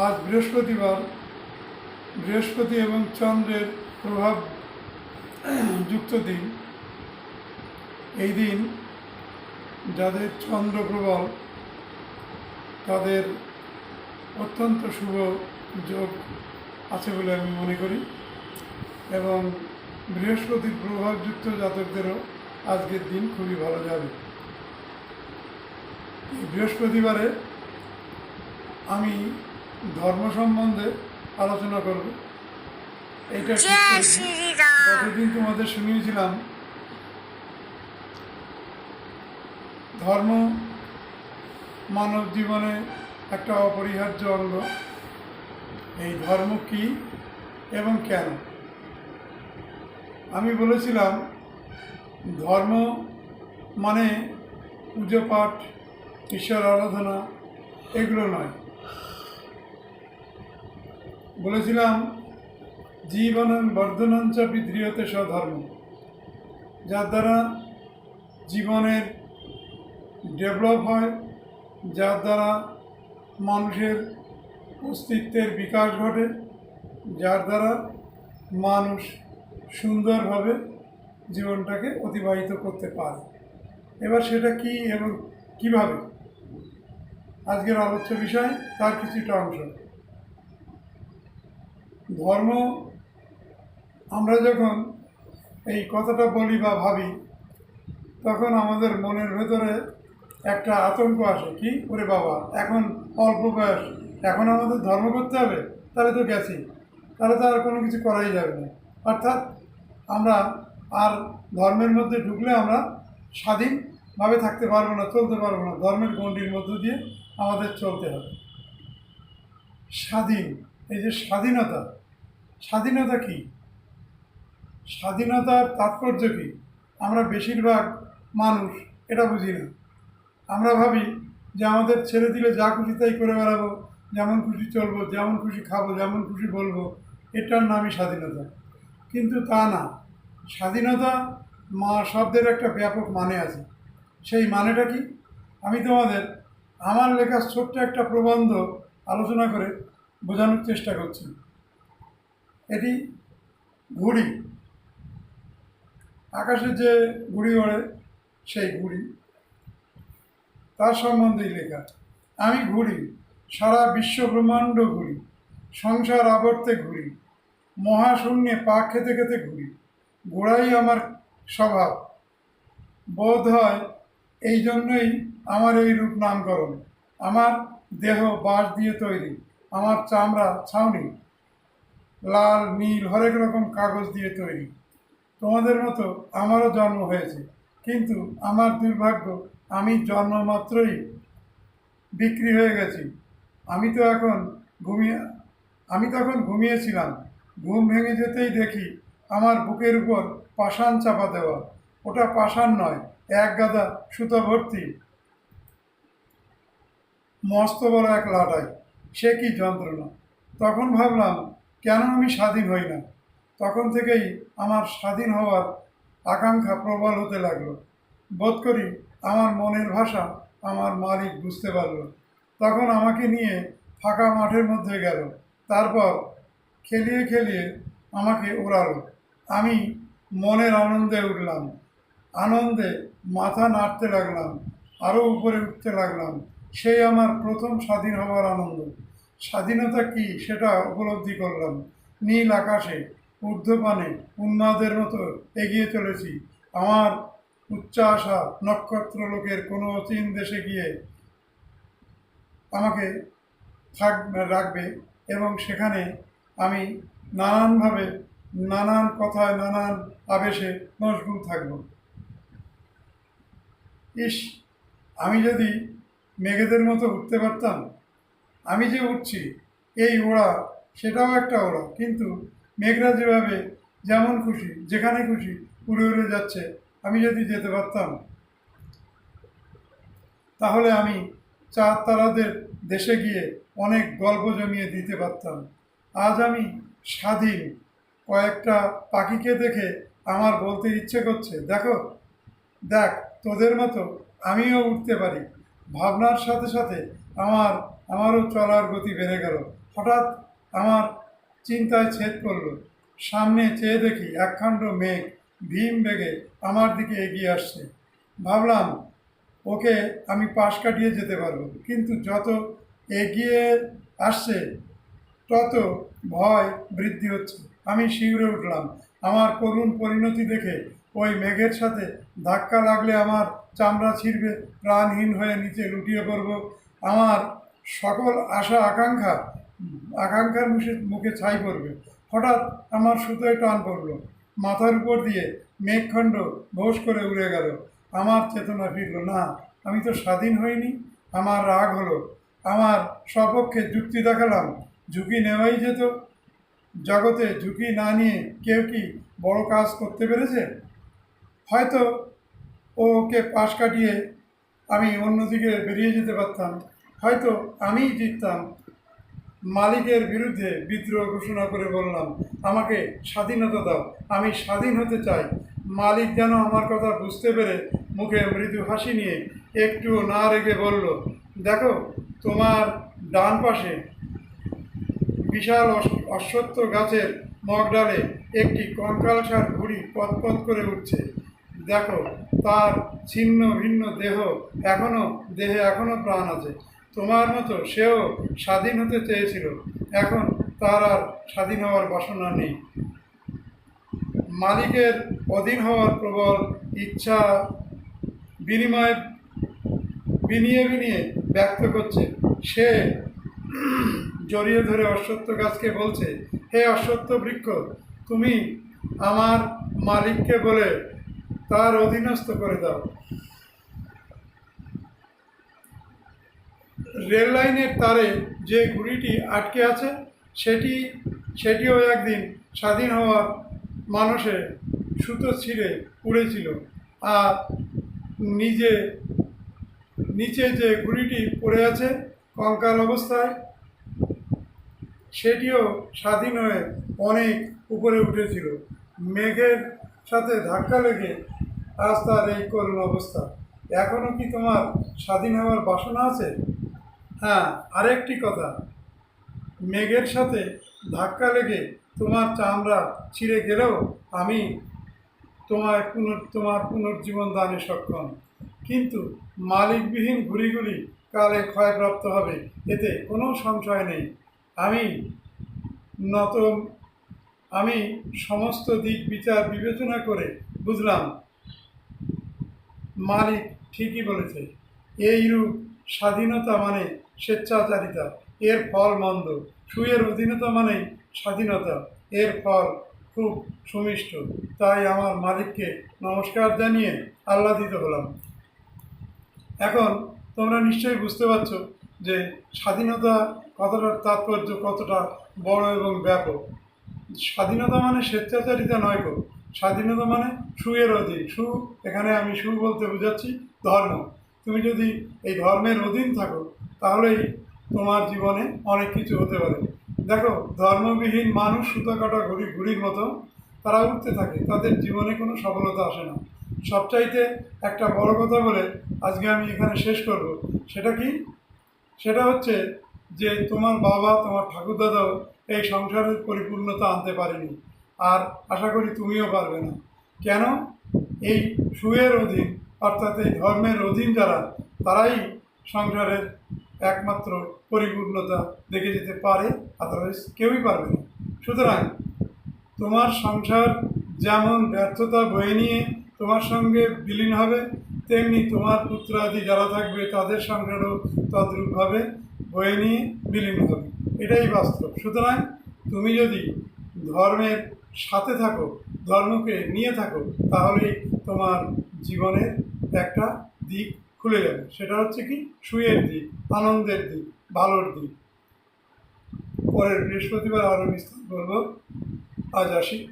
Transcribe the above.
আজ বৃহস্পতিবার, বৃহস্পতি এবং চন্দ্রের প্রভাব যুক্ত দিন। এই দিন যাদের চন্দ্র প্রবল, তাদের অত্যন্ত শুভ যোগ আছে বলে আমি মনে করি এবং বৃহস্পতির প্রভাবযুক্ত জাতকদেরও আজকের দিন খুবই ভালো যাবে। বৃহস্পতিবারে আমি ধর্ম সম্বন্ধে আলোচনা করব। এটা গতদিন তোমাদের শুনিয়েছিলাম ধর্ম মানব জীবনে একটা অপরিহার্য অঙ্গ। এই ধর্ম কি এবং কেন? আমি বলেছিলাম ধর্ম মানে পুজো পাঠ ঈশ্বর আরাধনা এগুলো নয়। বলেছিলাম জীবনং বর্ধনঞ্চ বিদ্রিয়তে স্বধর্ম। যার দ্বারা জীবনের ডেভেলপ হয়, যার দ্বারা মানুষের অস্তিত্বের বিকাশ ঘটে, যার দ্বারা মানুষ সুন্দরভাবে জীবনটাকে অতিবাহিত করতে পারে। এবার সেটা কি এবং কীভাবে? আজকের আলোচ্য বিষয়, তার কিছুটা অংশ। ধর্ম, আমরা যখন এই কথাটা বলি বা ভাবি, তখন আমাদের মনের ভেতরে একটা আতঙ্ক আসে, কি? ওরে বাবা, এখন অল্প বয়স, এখন আমাদের ধর্ম করতে হবে? তাহলে তো গেছি, তাহলে তো আর কোনো কিছু করাই যাবে না। অর্থাৎ আমরা আর ধর্মের মধ্যে ঢুকলে আমরা স্বাধীনভাবে থাকতে পারব না, চলতে পারব না। ধর্মের গণ্ডির মধ্য দিয়ে আমাদের চলতে হবে। স্বাধীন। এই যে স্বাধীনতা স্বাধীনতা কি? স্বাধীনতার তাৎপর্য কি? আমরা বেশিরভাগ মানুষ এটা বুঝি না। আমরা ভাবি যে আমাদের ছেড়ে দিলে যা খুশি তাই করে বেড়াবো, যেমন খুশি চলবো, যেমন খুশি খাব, যেমন খুশি বলব, এটার নামই স্বাধীনতা। কিন্তু তা না। স্বাধীনতা মা শব্দের একটা ব্যাপক মানে আছে। সেই মানেটা কি? আমি তোমাদের আমার লেখা ছোট্ট একটা প্রবন্ধ আলোচনা করে বোঝানোর চেষ্টা করছি এটি ঘুড়ি। আকাশে যে ঘুড়ি ওড়ে, সেই ঘুড়ি। তার সম্বন্ধেই লেখা, আমি ঘুরি সারা বিশ্ব ব্রহ্মাণ্ড ঘুরি সংসার আবর্তে ঘুরি মহাশূন্যে পা খেতে খেতে ঘুরি ঘোড়াই আমার স্বভাব। বোধ হয় এই জন্যই আমার এই রূপ নামকরণ, আমার দেহ বাঁশ দিয়ে তৈরি। আমার চামড়া ছাউনি, লাল, নীল, হরেক রকম কাগজ দিয়ে তৈরি। তোমাদের মতো আমারও জন্ম হয়েছে, কিন্তু আমার দুর্ভাগ্য, আমি জন্মমাত্রই বিক্রি হয়ে গেছি। আমি তো এখন ঘুমিয়ে, আমি তখন ঘুমিয়েছিলাম। ঘুম ভেঙে যেতেই দেখি আমার বুকের উপর পাষাণ চাপা দেওয়া। ওটা পাষাণ নয়, এক গাদা সুতো ভর্তি। মস্ত বড় এক লাটাই। সে কি যন্ত্রণা তখন ভাবলাম, কেন আমি স্বাধীন হই না? তখন থেকেই আমার স্বাধীন হওয়ার আকাঙ্ক্ষা প্রবল হতে লাগল। বোধ করি আমার মনের ভাষা আমার মালিক বুঝতে পারল। তখন আমাকে নিয়ে ফাঁকা মাঠের মধ্যে গেল। তারপর খেলিয়ে খেলিয়ে আমাকে ওড়ালো। আমি মনের আনন্দে উঠলাম। আনন্দে মাথা নাড়তে লাগলাম। আরও উপরে উঠতে লাগলাম। সেই আমার প্রথম স্বাধীন হওয়ার আনন্দ। স্বাধীনতা কি সেটা উপলব্ধি করলাম। নীল আকাশে, ঊর্ধ্বপানে, উন্মাদের মতো এগিয়ে চলেছি। আমার উচ্চাশা নক্ষত্র লোকের কোনো অচিন দেশে গিয়ে আমাকে থাক, রাখবে এবং সেখানে আমি নানানভাবে, নানান কথায়, নানান আবেশে মশগুল থাকব। ইস, আমি যদি মেঘেদের মতো উঠতে পারতাম? আমি যে উঠছি, এই ওড়া, সেটাও একটা ওড়া। কিন্তু মেঘরা যেভাবে যেমন খুশি, যেখানে খুশি, উড়ে উড়ে যাচ্ছে, আমি যদি যেতে পারতাম? তাহলে আমি চার তারাদের দেশে গিয়ে অনেক গল্প জমিয়ে দিতে পারতাম। আজ আমি স্বাধীন। কয়েকটা পাখিকে দেখে আমার বলতে ইচ্ছে করছে, দেখো, দেখ, তোদের মতো আমিও উঠতে পারি। ভাবনার সাথে সাথে আমার, আমারও চলার গতি বেড়ে গেল। হঠাৎ আমার চিন্তায় ছেদ পড়ল। সামনে চেয়ে দেখি একখণ্ড মেঘ ভীম বেগে আমার দিকে এগিয়ে আসছে। ভাবলাম, ওকে আমি পাশ কাটিয়ে যেতে পারব, কিন্তু যত এগিয়ে আসছে, তত ভয় বৃদ্ধি হচ্ছে। আমি শিউরে উঠলাম। আমার করুণ পরিণতি দেখে ওই মেঘের সাথে ধাক্কা লাগলে আমার চামড়া ছিঁড়বে, প্রাণহীন হয়ে নিচে লুটিয়ে পড়ব। আমার সকল আশা, আকাঙ্ক্ষা, আকাঙ্ক্ষার মুখে মুখে ছাই পড়বে। হঠাৎ আমার সুতোয় টান পড়ল। মাথার উপর দিয়ে মেঘখণ্ড ভোস করে উড়ে গেল। আমার চেতনা ফিরল, না, আমি তো স্বাধীন হইনি। আমার রাগ হলো। আমার সপক্ষে যুক্তি দেখালাম। ঝুঁকি নেওয়াই যেত। জগতে ঝুঁকি না নিয়ে কেউ কি বড় কাজ করতে পেরেছে? হয়তো ওকে পাশ কাটিয়ে আমি অন্যদিকে বেরিয়ে যেতে পারতাম। হয়তো আমিই জিততাম। মালিকের বিরুদ্ধে বিদ্রোহ ঘোষণা করে বললাম, আমাকে স্বাধীনতা দাও, আমি স্বাধীন হতে চাই। মালিক যেন আমার কথা বুঝতে পেরে মুখে মৃদু হাসি নিয়ে একটুও না রেগে বলল, দেখো, তোমার ডান পাশে বিশাল অশ- অশ্বত্থ গাছের মগডালে একটি কঙ্কালসার ঘুড়ি পথপথ করে উঠছে। দেখো, তার ছিন্ন ভিন্ন দেহ এখনও, দেহে এখনও প্রাণ আছে। তোমার মতো সেও স্বাধীন হতে চেয়েছিল। এখন তার আর স্বাধীন হওয়ার বাসনা নেই। মালিকের অধীন হওয়ার প্রবল ইচ্ছা বিনিময়, বিনিয়ে বিনিয়ে ব্যক্ত করছে। সে জড়িয়ে ধরে অশ্বত্থ গাছকে বলছে, হে অশ্বত্থ বৃক্ষ, তুমি আমার মালিককে বলে তার অধীনস্থ করে দাও। রেল লাইনের তারে যে ঘুড়িটি আটকে আছে, সেটি, সেটিও একদিন স্বাধীন হওয়ার মানুষে সুতো ছিঁড়ে উড়েছিল আর নিজে, নিচে যে ঘুড়িটি পড়ে আছে কঙ্কাল অবস্থায়, সেটিও স্বাধীন হয়ে অনেক উপরে উঠেছিল। মেঘের সাথে ধাক্কা লেগে আজ তার এই করুণ অবস্থা। এখনও কি তোমার স্বাধীন হওয়ার বাসনা আছে? হ্যাঁ আরেকটি কথা। মেঘের সাথে ধাক্কা লেগে তোমার চামড়া ছিঁড়ে গেলেও আমি তোমায় পুনর, তোমার পুনর্জীবন দানে সক্ষম। কিন্তু মালিকবিহীন ঘুড়িগুলি কালে ক্ষয়প্রাপ্ত হবে, এতে কোনো সংশয় নেই। আমি নত, আমি সমস্ত দিক বিচার বিবেচনা করে বুঝলাম মালিক ঠিকই বলেছে। এইরূপ স্বাধীনতা মানে স্বেচ্ছাচারিতা, এর ফল মন্দ। সুয়ের অধীনতা মানেই স্বাধীনতা, এর ফল খুব সুমিষ্ট। তাই আমার মালিককে নমস্কার জানিয়ে আহ্লাদিত হলাম। এখন তোমরা নিশ্চয়ই বুঝতে পারছ যে স্বাধীনতা কতটা তাৎপর্য, কতটা বড় এবং ব্যাপক। স্বাধীনতা মানে স্বেচ্ছাচারিতা নয় গো স্বাধীনতা মানে সুয়ের অধীন। সু এখানে আমি সু বলতে বোঝাচ্ছি ধর্ম। তুমি যদি এই ধর্মের অধীন থাকো, তাহলেই তোমার জীবনে অনেক কিছু হতে পারে। দেখো, ধর্মবিহীন মানুষ সুতো কাটা ঘুড়ি ঘুড়ির মতো তারা উঠতে থাকে। তাদের জীবনে কোনো সফলতা আসে না। সবচাইতে একটা বড় কথা বলে আজকে আমি এখানে শেষ করব। সেটা কি? সেটা হচ্ছে যে তোমার বাবা, তোমার ঠাকুরদাদাও এই সংসারের পরিপূর্ণতা আনতে পারেনি। আর আশা করি তুমিও পারবে না। কেন? এই সুয়ের অধীন, অর্থাৎ এই ধর্মের অধীন যারা, তারাই সংসারের একমাত্র পরিপূর্ণতা দেখে যেতে পারে আদারওয়াইজ কেউই পারবে না। সুতরাং তোমার সংসার যেমন ব্যর্থতা বয়ে নিয়ে তোমার সঙ্গে বিলীন হবে, তেমনি তোমার পুত্রাদি যারা থাকবে, তাদের সংসারও তদ্রূপভাবে বয়ে নিয়ে বিলীন হবে। এটাই বাস্তব। সুতরাং তুমি যদি ধর্মের সাথে থাকো, ধর্মকে নিয়ে থাকো, তাহলেই তোমার জীবনের একটা দিক খুলে যাবে। সেটা হচ্ছে কি? সুয়ের দিক, আনন্দের দিক, ভালোর দিক। পরের বৃহস্পতিবার আরও বিস্তার বলব, আজ আসি।